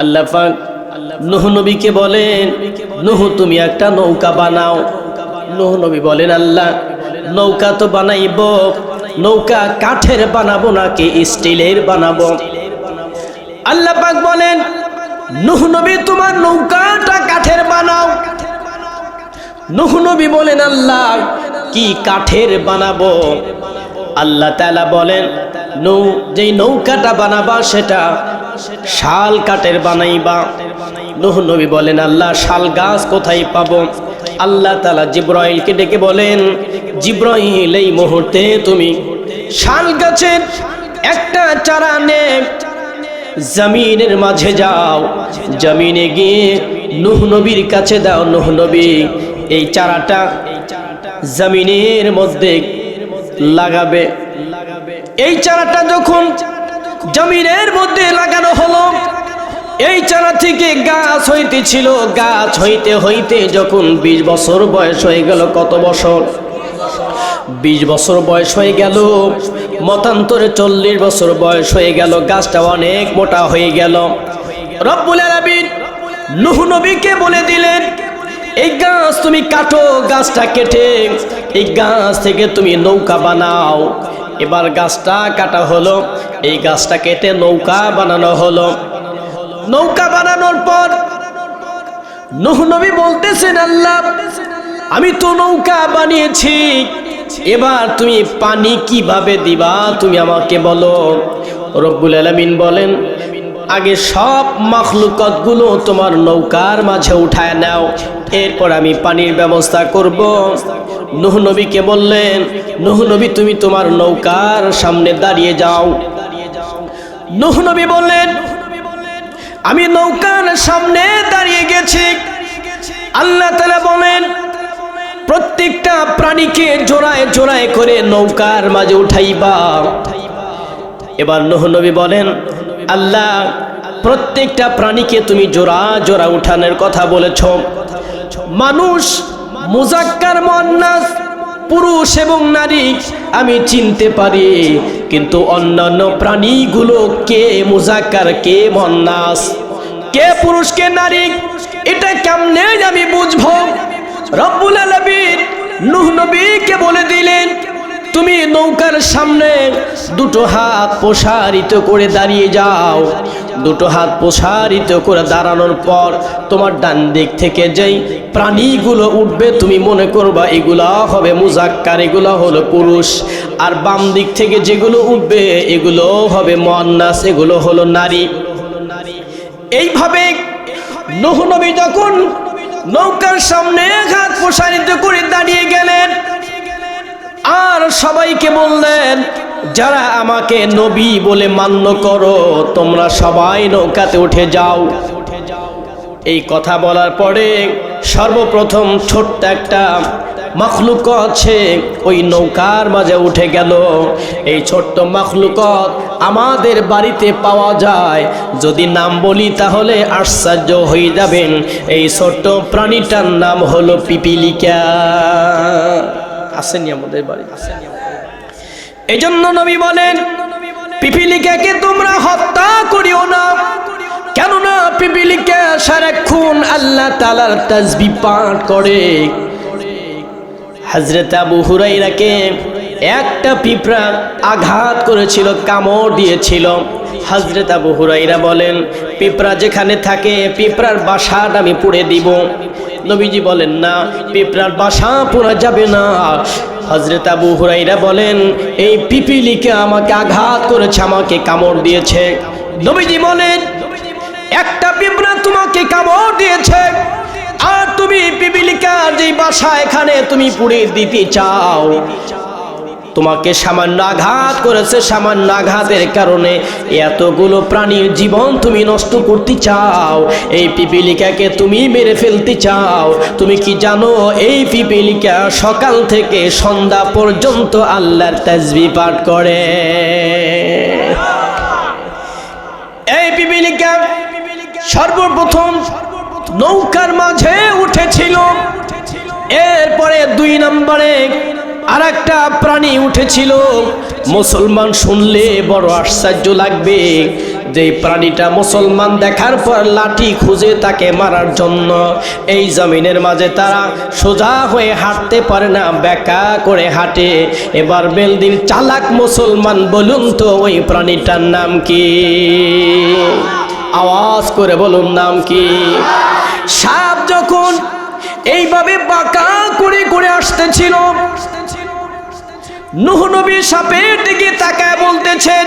আল্লাহ নুহ নবীকে বলেন, নুহ তুমি একটা নৌকা বানাও। নুহ নবী বলেন, আল্লাহ, নৌকা তো বানাইব, নৌকা কাঠের বানাবো নাকি স্টিলের বানাবো? আল্লাহ পাক বলেন, নুহ নবী তোমার নৌকাটা কাঠের বানাও। নুহ নবী বলেন, আল্লাহ, কি কাঠের বানাবো? আল্লাহ তাআলা বলেন, নৌ, যেই নৌকাটা বানাবা সেটা শাল কাঠের বানাইবা। নুহ নবী বলেন, আল্লাহ, শাল গাছ কোথায় পাবো? আল্লাহ তাআলা জিব্রাইলকে ডেকে বলেন, জিব্রাইল, এই মুহূর্তে তুমি শাল গাছের একটা চারা নে, জমিনের মাঝে যাও। জমিনে গিয়ে নুহ নবীর কাছে দাও, নুহ নবী, এই চারাটা জমিনের মধ্যে লাগাবে। এই চারাটা যখন জমিনের মধ্যে লাগানো হলো। এই চারা থেকে গাছ হইতেছিল, গাছ হইতে হইতে যখন বিশ বছর বয়স হয়ে গেল, কত বছর? বিশ বছর বয়স হয়ে গেল, মতান্তরে চল্লিশ বছর বয়স হয়ে গেল, গাছটা অনেক মোটা হয়ে গেল। রব্বুল আলামিন নুহ নবীকে বলে দিলেন, এই গাছ তুমি কাটো, গাছটা কেটে, এই গাছ থেকে তুমি নৌকা বানাও। এবার গাছটা কাটা হলো। এই গাছটা কেটে নৌকা বানানো হলো। নৌকা বানানোর পর নুহ নবী বলতেছেন, আল্লাহ, আমি তো নৌকা বানিয়েছি। এবার তুমি পানি কীভাবে দিবা, তুমি আমাকে বলো। রব্বুল আলামিন বলেন আগে সব মখলুকতগুলো তোমার নৌকার মাঝে উঠায় নাও। এরপর আমি পানির ব্যবস্থা করব। নুহ নবীকে বললেন, নুহ নবী, তুমি তোমার নৌকার সামনে দাঁড়িয়ে যাও। নুহ নবী বললেন, আমি নৌকার সামনে দাঁড়িয়ে গেছি। আল্লাহ তালা বলেন, প্রত্যেকটা প্রাণীকে জোড়ায় জোড়ায় করে নৌকার মাঝে উঠাইবা। এবার নবী বলেন আল্লাহ, প্রত্যেকটা প্রাণীকে তুমি জোড়া জোড়া উঠানোর কথা বলেছ। মানুষ, মুজাক্কার মন্নাস পুরুষ এবং নারী, আমি চিনতে পারি, কিন্তু অন্যান্য প্রাণীগুলো কে মুজাক্কার, কে মন্নাস কে পুরুষ, কে নারী, এটা কেমনে আমি বুঝব? রব্বুল আলামিন নূহ নবীকে বলে দিলেন তুমি নৌকার সামনে দুটো হাত প্রসারিত করে দাঁড়িয়ে যাও। দুটো হাত প্রসারিত করে দাঁড়ানোর পর তোমার ডান দিক থেকে যেই প্রাণীগুলো উঠবে, তুমি মনে করবা এগুলা হবে মুজাক্কার, এগুলো হলো পুরুষ। আর বাম দিক থেকে যেগুলো উঠবে, এগুলো হবে মন্নাস এগুলো হলো নারী। এইভাবে নবী যখন নৌকার সামনে হাত প্রসারিত করে দাঁড়িয়ে গেলেন আর সবাইকে বললেন, যারা আমাকে নবী বলে মান্য করো, তোমরা সবাই নৌকাতে উঠে যাও। এই কথা বলার পরে সর্বপ্রথম ছোট্ট একটা মখলুক আছে, ওই নৌকার মাঝে উঠে গেল। এই ছোট্ট মখলুকত আমাদের বাড়িতে পাওয়া যায়। যদি নাম বলি তাহলে আশ্চর্য হয়ে যাবেন। এই ছোট্ট প্রাণীটার নাম হলো পিপিলিকা। আসেনি আমাদের বাড়ি। এই জন্য নবী বলেন পিপিলিকাকে তোমরা হত্যা করিও না? কেননা পিপিলিকা সারাক্ষণ আল্লাহ তালার তাজবি পাঠ করে। হজরত আবু হুরাইরাকে একটা পিঁপড়া আঘাত করেছিল, কামড় দিয়েছিল। হজরত আবু হুরাইরা বলেন, পিঁপড়া যেখানে থাকে, পিঁপড়ার বাসাটা আমি পুড়ে দিব। নবীজি বলেন, না, পিঁপড়ার বাসা পোড়া যাবে না। হজরত আবু হুরাইরা বলেন, এই পিপিলিকে আমাকে আঘাত করেছে, আমাকে কামড় দিয়েছে। নবীজি বলেন, একটা পিঁপড়া তোমাকে কামড় দিয়েছে, আর তুমি পিপিলিকার যে বাসা এখানে তুমি পুড়ে দিতে চাও। তোমাকে সামান্য আঘাত করেছে, সামান্য আঘাতের কারণে এতগুলো প্রাণীর জীবন তুমি নষ্ট করতে চাও। এই পিপিলিকাকে তুমি মেরে ফেলতে চাও। তুমি কি জানো, এই পিপিলিকা সকাল থেকে সন্ধ্যা পর্যন্ত আল্লাহর তাজবি পাঠ করে। এই পিপিলিকা সর্বপ্রথম নৌকার মাঝে উঠেছিল। এরপরে দুই নম্বরে আর একটা প্রাণী উঠেছিল। মুসলমান শুনলে বড় আশ্চর্য লাগবে যে প্রাণীটা মুসলমান দেখার পর লাঠি খুঁজে তাকে মারার জন্য। এই জমিনের মাঝে তারা সোজা হয়ে হাঁটতে পারে না, বেকা করে হাঁটে। এবার বেলদিন চালাক মুসলমান, বলুন তো ওই প্রাণীটার নাম কি? আওয়াজ করে বলুন নাম কি? সাপ যখন এইভাবে বাঁকা করে করে আসতেছিল নবী সাপের দিকে তাকায় বলতেছেন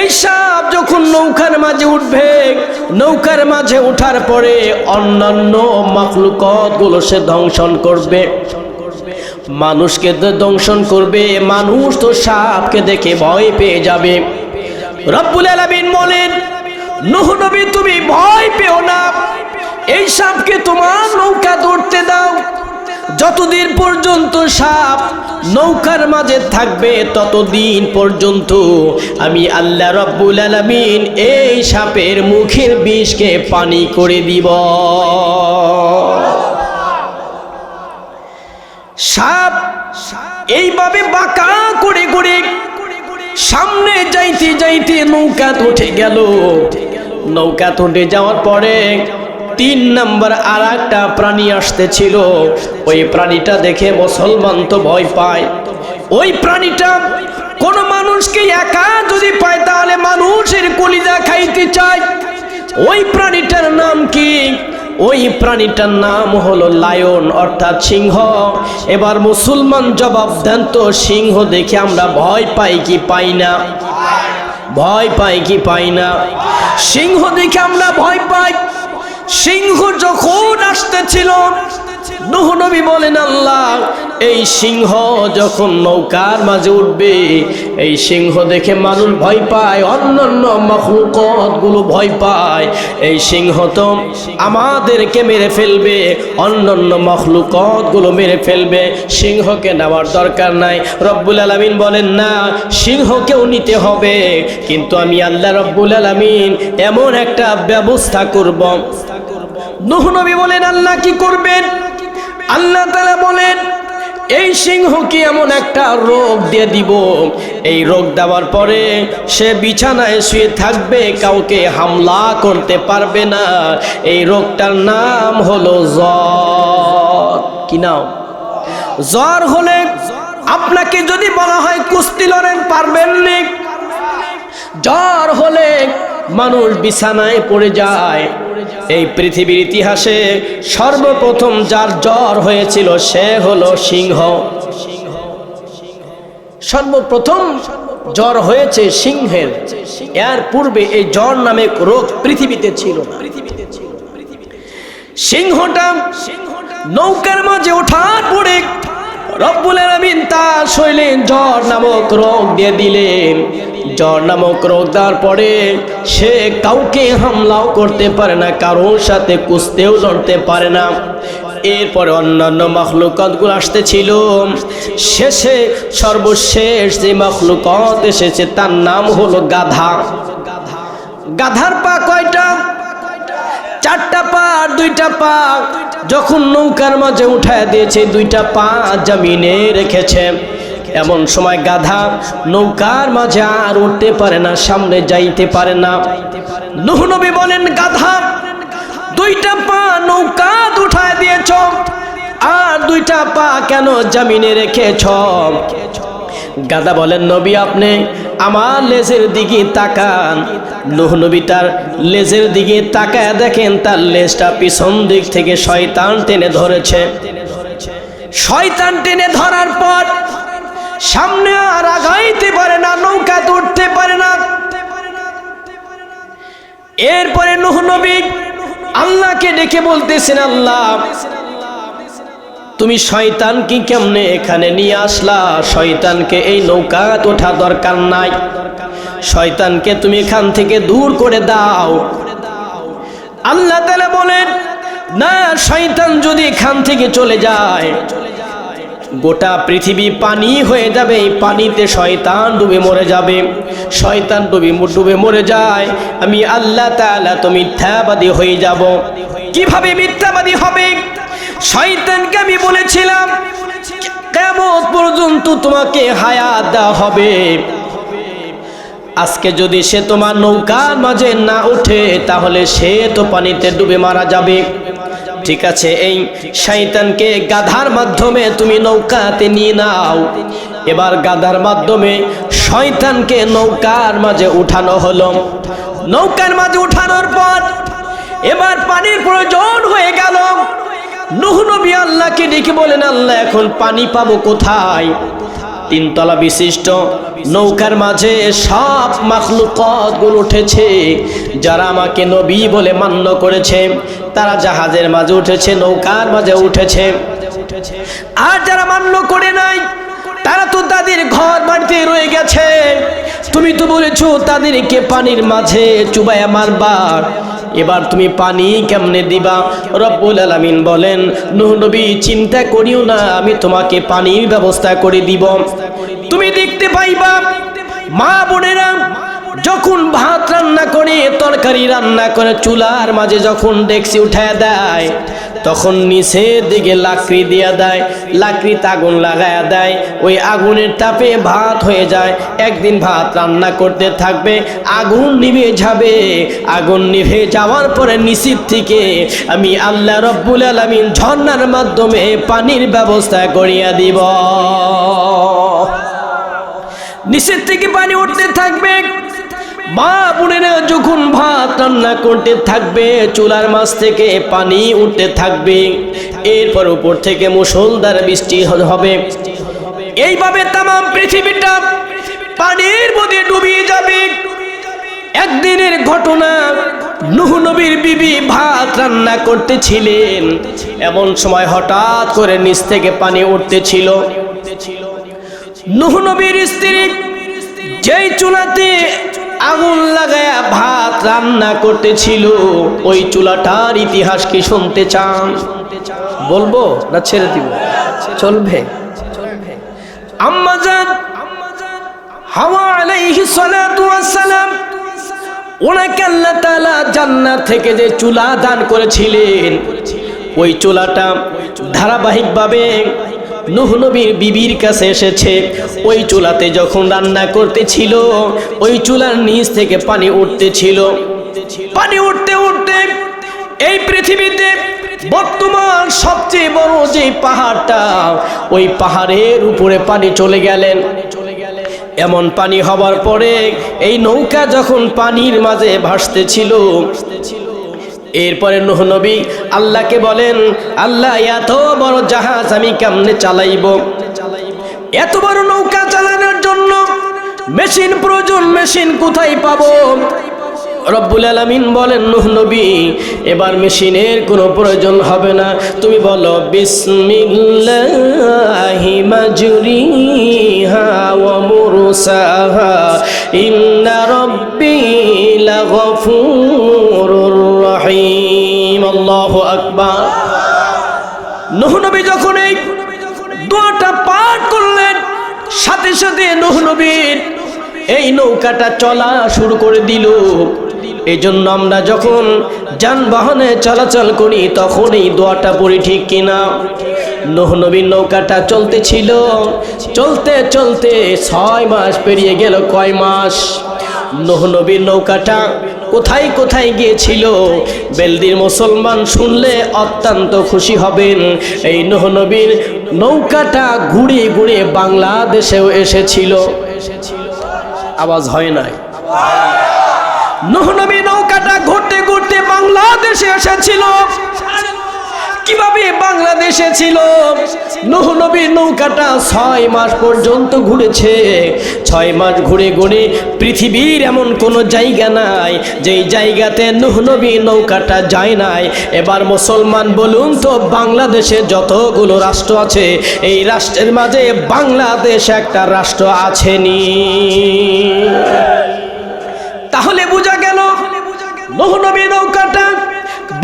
এই সাপ যখন নৌকার মাঝে উঠবে, নৌকার মাঝে ওঠার পরে অন্যান্য মখলুকতগুলো সে ধ্বংসন করবে। মানুষকে দংশন করবে, মানুষ তো সাপকে দেখে ভয় পেয়ে যাবে। রব্বুল আলামিন বলেন নবী, তুমি ভয় পেও না। এই সাপকে তোমার নৌকা ধরতে দাও। যতদিন পর্যন্ত সাপ নৌকার মাঝে থাকবে, ততদিন পর্যন্ত আমি আল্লাহ রব্বুল আলামিন এই সাপের মুখের বিষকে পানি করে দিব। সাপ এইভাবে বাঁকা করে করে সামনে যাইতে যাইতে নৌকা উঠে গেল। নৌকা উঠে যাওয়ার পরে তিন নাম্বার আর একটা প্রাণী আসতেছিল। ওই প্রাণীটা দেখে মুসলমান তো ভয় পায়। ওই প্রাণীটা কোন মানুষকে একা যদি পায়, তাহলে মানুষের কলিজা খাইতে চায়। ওই প্রাণীটার নাম কি? ওই প্রাণীটার নাম হলো লায়ন, অর্থাৎ সিংহ। এবার মুসলমান জবাব দেন তো, সিংহ দেখে আমরা ভয় পাই কি পাই না? ভয় পাই কি পাই না? সিংহ দেখে আমরা ভয় পাই। সিংহ যখন আসতেছিল, নুহ নবী বলেন, আল্লাহ, এই সিংহ যখন নৌকার মাঝে উঠবে, এই সিংহ দেখে মানুষ ভয় পায়, অন্যান্য মখলুকতগুলো ভয় পায়। এই সিংহ তো আমাদেরকে মেরে ফেলবে, অন্যান্য মখলুকতগুলো মেরে ফেলবে, সিংহকে নেওয়ার দরকার নাই। রব্বুল আলমিন বলেন, না, সিংহকেও নিতে হবে, কিন্তু আমি আল্লাহ রব্বুল আলমিন এমন একটা ব্যবস্থা করব নবী বলেন, আল্লাহ কি করবেন? আল্লাহ তালা বলেন, এই সিংহকে এমন একটা রোগ দিয়ে দিব। এই রোগ দেওয়ার পরে সে বিছানায় শুয়ে থাকবে, কাউকে হামলা করতে পারবে না। এই রোগটার নাম হলো জ্বর। কি নাম? জ্বর হলে আপনাকে যদি বলা হয় কুস্তি লড়েন, পারবেন নি। জ্বর হলে মানুষ বিছানায় পড়ে যায়। এই পৃথিবীর ইতিহাসে সর্বপ্রথম যার জ্বর হয়েছিল সে হলো সিংহ। সর্বপ্রথম জ্বর হয়েছে সিংহের। এর পূর্বে এই জ্বর নামে রোগ পৃথিবীতে ছিল সিংহটা নৌকার মাঝে ওঠার পরে রব্বুল আলামিন তার শৈলে জ্বর নামক রোগ দিয়ে দিলেন। জ্বর নামক রোগ দেওয়ার পরে সে কাউকে হামলাও করতে পারে না, কারোর সাথে কুস্তেও লড়তে পারে না। এরপরে অন্যান্য মখলুকতগুলো আসতেছিল। শেষে সর্বশেষ যে মখলুকত এসেছে, তার নাম হলো গাধা। গাধার পা কয়টা? চারটা পা আর দুইটা পা। যখন নৌকার মাঝে উঠায় দিয়েছে, দুইটা পা জমিনে রেখেছে। এমন সময় গাধা নৌকার মাঝে আর উঠতে পারে না, সামনে যাইতে পারে না। নুহ নবী বলেন, গাধা, দুইটা পা নৌকা উঠায় দিয়েছ আর দুইটা পা কেন জমিনে রেখেছ? গাদা বলেন, নবী, আপনি আমার লেজের দিকে তাকান। নুহ নবী তার লেজের দিকে তাকায় দেখেন, তার লেজটা পিছন দিক থেকে শয়তান টেনে ধরেছে। শয়তান টেনে ধরার পর সামনে আর আগাইতে পারে না, নৌকা উঠতে পারে না। এরপরে নুহ নবী আল্লাহকে ডেকে বলতেছেন, আল্লাহ, তুমি শয়তানকে কেমনে এখানে নিয়ে আসলা? শয়তানকে এই নৌকা ওঠা দরকার নাই। শয়তানকে তুমি এখান থেকে দূর করে দাও। আল্লাহ তালা বলেন, না, শয়তান যদি এখান থেকে চলে যায় গোটা পৃথিবী পানি হয়ে যাবে পানিতে শয়তান ডুবে মরে যাবে। শয়তান ডুবে ডুবে মরে যায়, আমি আল্লাহ তাআলা তো মিথ্যাবাদী হয়ে যাব। কীভাবে মিথ্যাবাদী হবে? শয়তানকে আমি বলেছিলাম কেমন পর্যন্ত তোমাকে হায়াত দেওয়া হবে। আজকে যদি সে তোমার নৌকার মাঝে না ওঠে তাহলে সে তো পানিতে ডুবে মারা যাবে। ঠিক আছে, এই শয়তানকে গাধার মাধ্যমে তুমি নৌকাতে নিয়ে নাও। এবার গাধার মাধ্যমে শয়তানকে নৌকার মাঝে উঠানো হলো। নৌকার মাঝে উঠানোর পর এবার পানির প্রয়োজন হয়ে গেল। নবী আল্লাহকে ডেকে বলেন, আল্লাহ, এখন পানি পাবো কোথায়? তিনতলা বিশিষ্ট নৌকার মাঝে সব মাখলুকতগুলো উঠেছে, যারা আমাকে নবী বলে মান্য করেছে, তারা জাহাজের মাঝে উঠেছে, নৌকার মাঝে উঠেছে। আর যারা মান্য করে নাই, তারা তো তাদের ঘর বাড়িতে রয়ে গেছে। তুমি তো বলেছ, তাদেরকে পানির মাঝে চুবাই আমার মারবার এবার তুমি পানি কেমনে দিবা? রব্বুল আলামিন বলেন, নূহ নবী, চিন্তা করিও না, আমি তোমাকে পানির ব্যবস্থা করে দিব। তুমি দেখতে পাইবা মা বোনেরা যখন ভাত রান্না করে, তরকারি রান্না করে, চুলার মাঝে যখন ডেকসি উঠায় দেয়, তখন নিচের দিকে লাকড়ি দিয়া দেয় লাকড়িতে আগুন লাগায়া দেয়, ওই আগুনের তাপে ভাত হয়ে যায়। একদিন ভাত রান্না করতে থাকবে, আগুন নিভে যাবে। আগুন নিভে যাওয়ার পরে নিচের থেকে আমি আল্লাহ রব্বুল আলমিন ঝর্ণার মাধ্যমে পানির ব্যবস্থা করিয়া দিব। নিচের থেকে পানি উঠতে থাকবে। মা বোনেরা যখন ভাত রান্না করতে থাকবে, চুলার মাছ থেকে পানি উঠতে থাকবে। এরপর উপর থেকে মুসলধার বৃষ্টি হবে। এইভাবে তাম পৃথিবীটা পানির মধ্যে ডুবিয়ে যাবে। একদিনের ঘটনা, নুহ নবীর বিবি ভাত রান্না করতেছিলেন। এমন সময় হঠাৎ করে নিচ থেকে পানি উঠতেছিল। নুহ নবীর স্ত্রী যেই চুলাতে আগুন লাগায়া ভাত রান্না করতেছিল, ওই চুলাটার ইতিহাস কি শুনতে চান? বলব না ছেড়ে দিব? চলবে। আম্মাজান হাওয়া আলাইহি সালাতু ওয়াসসালাম ওনাকে আল্লাহ তাআলা জান্নাত থেকে যে চুলা দান করেছিলেন, ওই চুলাটা ধারাবাহিকভাবে নুহ নবীর বিবির কাছে এসেছে। ওই চুলাতে যখন রান্না করতেছিল, ওই চুলার নিচ থেকে পানি উঠতেছিল। পানি উঠতে উঠতে এই পৃথিবীতে বর্তমান সবচেয়ে বড় যে পাহাড়টা, ওই পাহাড়ের উপরে পানি চলে গেলেন। এমন পানি হবার পরে এই নৌকা যখন পানির মাঝে ভাসতেছিল এরপরে নুহ নবী আল্লাহকে বলেন, আল্লাহ, এত বড় জাহাজ আমি কেমনে চালাইব? এত বড় নৌকা চালানোর জন্য মেশিন প্রয়োজন, মেশিন কোথায় পাবো? রব্বুল আলামিন বলেন, নুহ নবী, এবার মেশিনের কোনো প্রয়োজন হবে না। তুমি বলো, বিসমিল্লাহি মাজরিহা ওয়া মুরসাহা, ইন্না রব্বি লাগফুরুর রহিম, আল্লাহু আকবার। নুহ নবী যখন এই দোয়াটা পাঠ করলেন, সাথে সাথে নুহ নবীর এই নৌকাটা চলা শুরু করে দিল। এই জন্য আমরা যখন যানবাহনে চলাচল করি, তখন এই দোয়াটা পড়ি ঠিক কিনা? নোহ নবীর নৌকাটা চলতেছিল। চলতে চলতে ছয় মাস পেরিয়ে গেল, কয় মাস? নোহ নবীর নৌকাটা কোথায় কোথায় গিয়েছিল? বেলদির মুসলমান শুনলে অত্যন্ত খুশি হবেন। এই নহনবীর নৌকাটা ঘুরে ঘুরে বাংলাদেশেও এসেছিল। আওয়াজ হয় নাই? নহনবী নৌকাটা ঘুরতে ঘুরতে বাংলাদেশে এসেছিল। কীভাবে বাংলাদেশে ছিল? নহনবী নৌকাটা ছয় মাস পর্যন্ত ঘুরেছে। ছয় মাস ঘুরে ঘুরে পৃথিবীর এমন কোনো জায়গা নাই, যেই জায়গাতে নহনবী নৌকাটা যায় নাই। এবার মুসলমান বলুন তো, বাংলাদেশে যতগুলো রাষ্ট্র আছে, এই রাষ্ট্রের মাঝে বাংলাদেশ একটা রাষ্ট্র আছেনি। তাহলে বোঝা গেল নহনবী নৌকাটা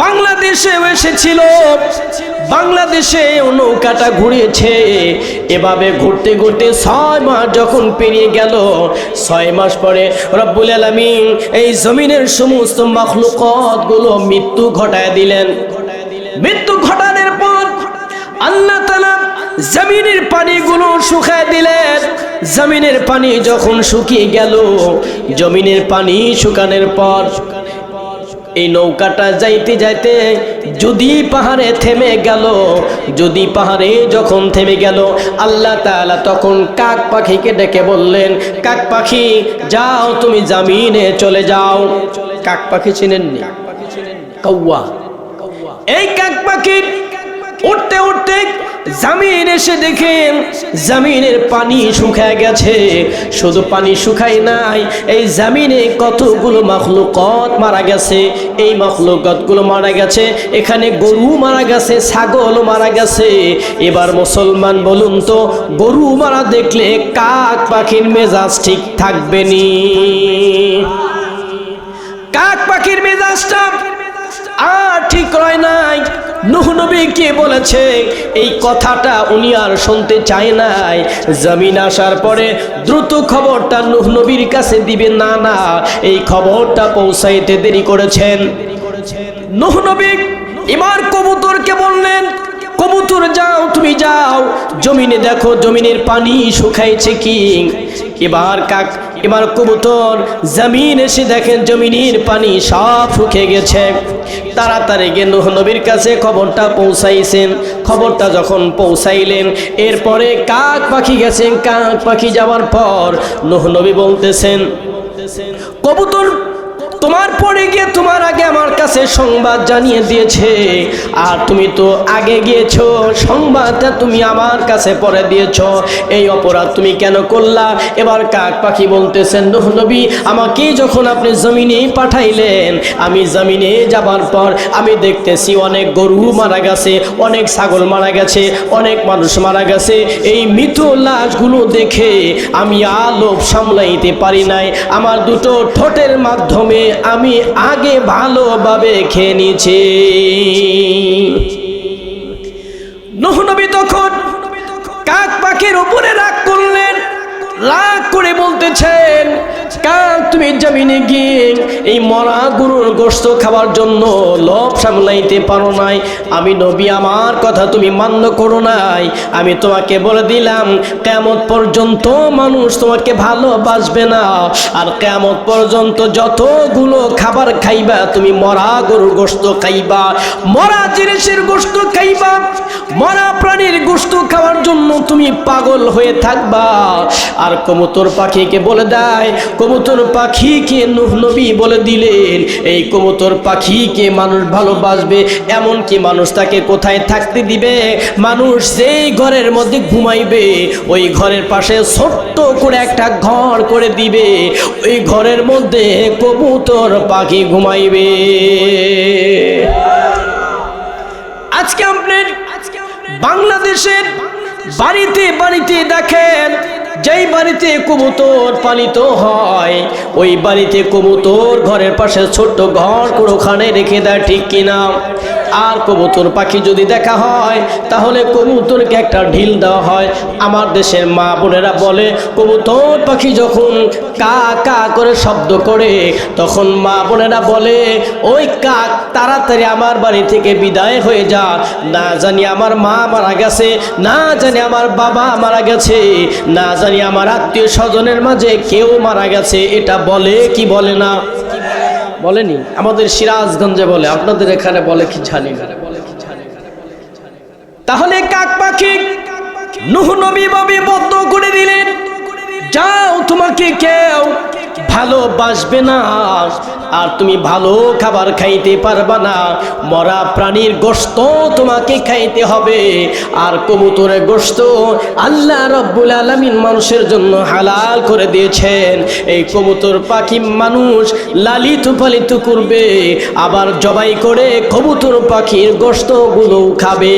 বাংলাদেশে এসেছিল। বাংলাদেশে নৌকাটা ঘুরিয়েছে। এভাবে ঘুরতে ঘুরতে ছয় মাস যখন পেরিয়ে গেল, ছয় মাস পরে রব্বুল আলমিন এই জমিনের সমস্ত মখলুকতগুলো মৃত্যু ঘটায় দিলেন। মৃত্যু ঘটানোর পর আল্লাহ তালা জমিনের পানিগুলো শুকায় দিলেন। জমিনের পানি যখন শুকিয়ে গেল, জমিনের পানি শুকানোর পর এই নৌকাটা যাইতে যাইতে যদি পাহাড়ে থেমে গেল, যদি পাহাড়ে যখন থেমে গেল, আল্লাহ তালা তখন কাক পাখিকে ডেকে বললেন, কাক পাখি, যাও তুমি জামিনে চলে যাও। কাক পাখি চিনেননি? কৌয়া এই কাক পাখি উঠতে উঠতে জামিন এসে দেখেন জামিনের পানি শুকায় গেছে। শুধু পানি শুকায় নাই, এই জামিনে কতগুলো মখলুকত মারা গেছে। এই মখলুকতগুলো মারা গেছে, এখানে গরু মারা গেছে, ছাগল মারা গেছে। এবার মুসলমান বলুন তো, গরু মারা দেখলে কাক পাখির মেজাজ ঠিক থাকবে নি? কাক পাখির মেজাজটা আর ঠিক রয় নাই নুহ নবী কে বলেছে, এই কথাটা উনি আর শুনতে চায় নাই। জমিন আসার পরে দ্রুত খবরটা নুহ নবীর কাছে দিবেন না না, এই খবরটা পৌঁছাইতে দেরি করেছেন। নুহ নবী এবার কবুতরকে বললেন, কবুতর যাও, তুমি যাও, জমিনে দেখো, জমিনের পানি শুকাইছে কি? এবার কাক এবার কবুতর জমিন এসে দেখেন জমিনের পানি সব শুকে গেছে। তাড়াতাড়ি গিয়ে নুহ নবীর কাছে খবরটা পৌঁছাইছেন। খবরটা যখন পৌঁছাইলেন, এরপরে কাক পাখি গেছেন। কাক পাখি যাওয়ার পর নুহ নবী বলতেছেন, কবুতর তোমার পরে গিয়ে তোমার আগে আমার কাছে সংবাদ জানিয়ে দিয়েছে। আর তুমি তো আগে গিয়েছো, সংবাদটা তুমি আমার কাছে পরে দিয়েছ। এই অপরাধ তুমি কেন করলা? এবার কাক পাখি বলতেছেন নবী, আমাকে যখন আপনি জমিনে পাঠাইলেন, আমি জমিনে যাবার পর আমি দেখতেছি অনেক গরু মারা গেছে, অনেক ছাগল মারা গেছে, অনেক মানুষ মারা গেছে। এই মৃত লাশগুলো দেখে আমি আলোপ সামলাইতে পারি নাই। আমার দুটো ঠোঁটের মাধ্যমে আমি আগে ভালোভাবে খেয়ে নিয়েছি। নুহ তখন কাক পাখির উপরে রাগ করলেন রাগ করে বলতেছেন কাক তুমি জমিনে গিয়ে এই মরা গরুর গোস্ত খাবার জন্য লোভ সামলাইতে পারো নাই। আমি নবী, আমার কথা তুমি মান্য করো নাই। আমি তোমাকে বলে দিলাম কেমত পর্যন্ত মানুষ তোমাকে ভালোবাসবে না। আর কেমত পর্যন্ত যতগুলো খাবার খাইবা, তুমি মরা গরুর গোস্ত খাইবা, মরা জিনিসের গোস্ত খাইবা। জন্য তুমি পাগল হয়ে থাকবা। আর কবুতর পাখিকে বলে দেয়, কবুতর পাখিকে নুহ নবী বলে দিলেন। এই কবুতর পাখিকে মানুষ ভালোবাসবে এমন কি মানুষ তাকে কোথায় থাকতে দিবে? মানুষ যেই ঘরের মধ্যে ঘুমাইবে, ওই ঘরের পাশে ছোট্ট করে একটা ঘর করে দিবে। ওই ঘরের মধ্যে কবুতর পাখি ঘুমাইবে। আজকে আপনার বাংলাদেশের বাড়িতে বাড়িতে দেখেন, যেই বাড়িতে কবুতর পালিত হয়, ওই বাড়িতে কবুতর ঘরের পাশে ছোট্ট ঘর কোনোখানে রেখে দেয় ঠিক কিনা? আর কবুতর পাখি যদি দেখা হয়, তাহলে কবুতরকে একটা ঢিল দেওয়া হয়। আমার দেশের মা বোনেরা বলে, কবুতর পাখি যখন কা কা করে শব্দ করে, তখন মা বোনেরা বলে, ওই কাক তাড়াতাড়ি আমার বাড়ি থেকে বিদায় হয়ে যা। না জানি আমার মা মারা গেছে, না জানি আমার বাবা মারা গেছে, না জানি আমার আত্মীয় স্বজনের মাঝে কেউ মারা গেছে। এটা বলে কি বলে না? বলেনি? আমাদের সিরাজগঞ্জে বলে, আপনাদের এখানে বলে কি জানি তাহলে কাক পাখি, নুহ নবী ববি বদ্ধ করে দিলেন। যাও তোমাকে কেউ ভালোবাসবে না। আর তুমি ভালো খাবার খাইতে পারবা না। মরা প্রাণীর গোস্ত তোমাকে খাইতে হবে। আর কবুতরের গোস্ত আল্লাহ রব্বুল আলমিন মানুষের জন্য হালাল করে দিয়েছেন। এই কবুতর, পাখি, মানুষ লালিত পালিত করবে। আবার জবাই করে কবুতর, পাখির গোস্তগুলো খাবে।